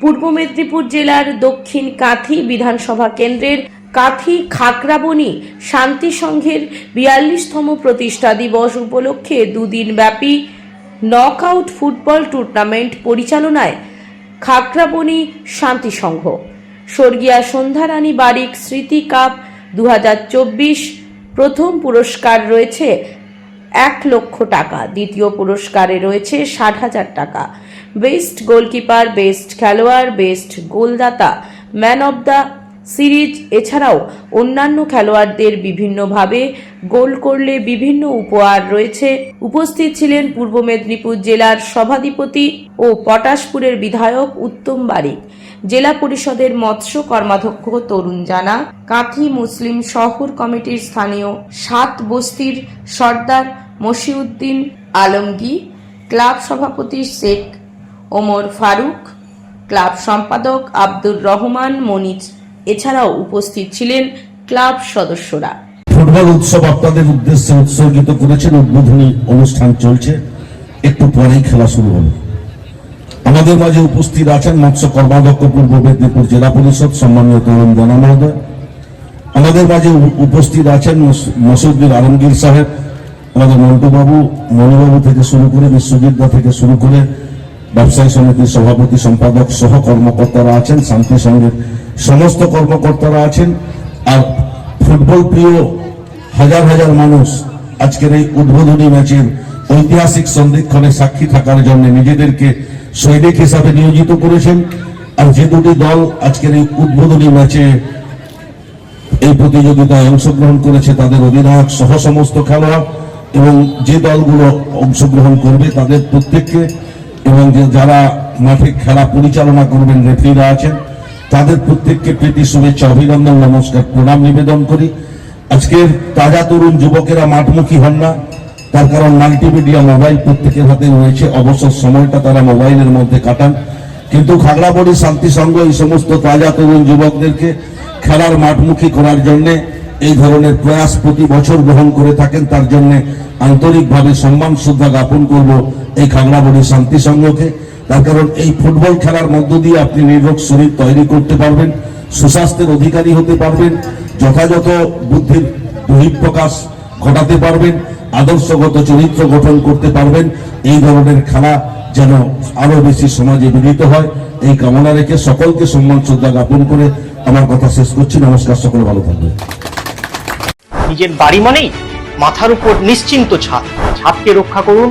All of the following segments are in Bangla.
পূর্ব মেদিনীপুর জেলার দক্ষিণ কাথি বিধানসভা কেন্দ্রের কাথি খাকরাবনি শান্তি সংঘের বিয়াল্লিশতম প্রতিষ্ঠা দিবস উপলক্ষে দুদিন ব্যাপী নকআউট ফুটবল টুর্নামেন্ট পরিচালনায় খাকরাবনি শান্তি সংঘ। স্বর্গীয়া সন্ধ্যারানী বারিক স্মৃতি কাপ দু হাজার চব্বিশ প্রথম পুরস্কার রয়েছে এক লক্ষ টাকা, দ্বিতীয় পুরস্কারে রয়েছে ষাট হাজার টাকা। বেস্ট গোলকিপার, বেস্ট খেলোয়াড়, বেস্ট গোলদাতা, ম্যান অব দ্য সিরিজ এছাড়াও অন্যান্য খেলোয়াড়দের বিভিন্নভাবে গোল করলে বিভিন্ন উপহার রয়েছে। উপস্থিত ছিলেন পূর্ব মেদিনীপুর জেলার সভাধিপতি ও পটাশপুরের বিধায়ক উত্তম বারিক। জেলা পরিষদের মৎস্য কর্মাধ্যক্ষ তরুণ জানা, কাঁথি মুসলিম শহর কমিটির স্থানীয় সাত বস্তির সর্দার মশিউদ্দিন আলমগীর, ক্লাব সভাপতি শেখ ওমর ফারুক, ক্লাব সম্পাদক আব্দুর রহমান মনিজ এছাড়াও উপস্থিত ছিলেন ক্লাব সদস্যরা। ফুটবল উৎসব আপনাদের উদ্দেশ্যে উৎসর্গিত করেছেন, উদ্বোধনী অনুষ্ঠান চলছে। একটু পরেই খেলা শুরু হবে। আমাদের মাঝে উপস্থিত আছেন মৎস্য কর্মাধ্যক্ষ পূর্ব মেদিনীপুর জেলা পরিষদ সম্মানীয় তরুণ জানা মহোদয়। আমাদের মাঝে উপস্থিত আছেন মস- মসুদ্দিন আলমগীর সাহেব, আমাদের মন্টুবাবু, মণিবাবু থেকে শুরু করে বিশ্বজিৎ থেকে শুরু করে ব্যবসায়ী সমিতির সভাপতি, সম্পাদক সহ কর্মকর্তারা আছেন, শান্তি সংঘের সমস্ত কর্মকর্তারা আছেন। আর ফুটবল প্রিয় হাজার হাজার মানুষ আজকের এই উদ্বোধনী ম্যাচের ঐতিহাসিক সন্ধিক্ষণে সাক্ষী থাকার জন্য নিজেদেরকে সৈনিক হিসাবে নিয়োজিত করেছেন। আর যে দুটি দল আজকের এই উদ্বোধনী ম্যাচে এই প্রতিযোগিতায় অংশগ্রহণ করেছে, তাদের অধিনায়ক সহ সমস্ত খেলোয়াড়। এবং যে দলগুলো অংশগ্রহণ করবে, তাদের প্রত্যেককে এবং যারা মাঠে খেলা পরিচালনা করবেন রেফারিরা আছেন, তাদের প্রত্যেককে প্রীতি, শুভেচ্ছা, অভিনন্দন, নমস্কার, প্রণাম, নিবেদন করি। আজকের তাজা তরুণ যুবকেরা মাঠমুখী হন না। তার কারণ মাল্টিমিডিয়া মোবাইল প্রত্যেকের হাতে রয়েছে। অবসর সময়টা তারা মোবাইলের মধ্যে কাটান। কিন্তু খাগড়াবড়ি শান্তি সংঘ এই সমস্ত তাজা তরুণ যুবকদেরকে খেলার মাঠমুখী করার জন্য এই ধরনের প্রয়াস প্রতি বছর গ্রহণ করে থাকেন। তার জন্য আন্তরিকভাবে সম্মান, শ্রদ্ধা জ্ঞাপন করব এই খাগড়াবড়ি শান্তি সংঘকে। তার কারণ এই ফুটবল খেলার মধ্য দিয়ে আপনি নির্ভোগ শরীর তৈরি করতে পারবেন, সুস্বাস্থ্যের অধিকারী হতে পারবেন, যথাযথ বুদ্ধির বহিঃপ্রকাশ ঘটাতে পারবেন, আদর্শগত চরিত্র গঠন করতে পারবেন। এই ধরনের খেলা যেন আরও বেশি সমাজে বিদিত হয়, এই কামনা রেখে সকলকে সম্মান, শ্রদ্ধা জ্ঞাপন করে আমার কথা শেষ করছি। নমস্কার, সকলে ভালো থাকবেন। নিজের বাড়ি মানেই মাথার উপর নিশ্চিন্ত ছাদ। ছাদকে রক্ষা করুন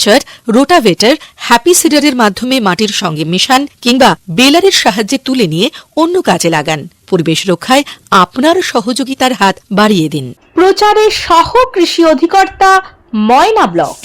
মালচার রোটাভেটার হ্যাপি সিডারের মাধ্যমে মাটির সঙ্গে মেশান কিংবা বেলারের সাহায্যে তুলে নিয়ে অন্য কাজে লাগান। পরিবেশ রক্ষায় আপনার সহযোগিতার হাত বাড়িয়ে দিন। প্রচারে সহ কৃষি অধিকর্তা ময়না ব্লক।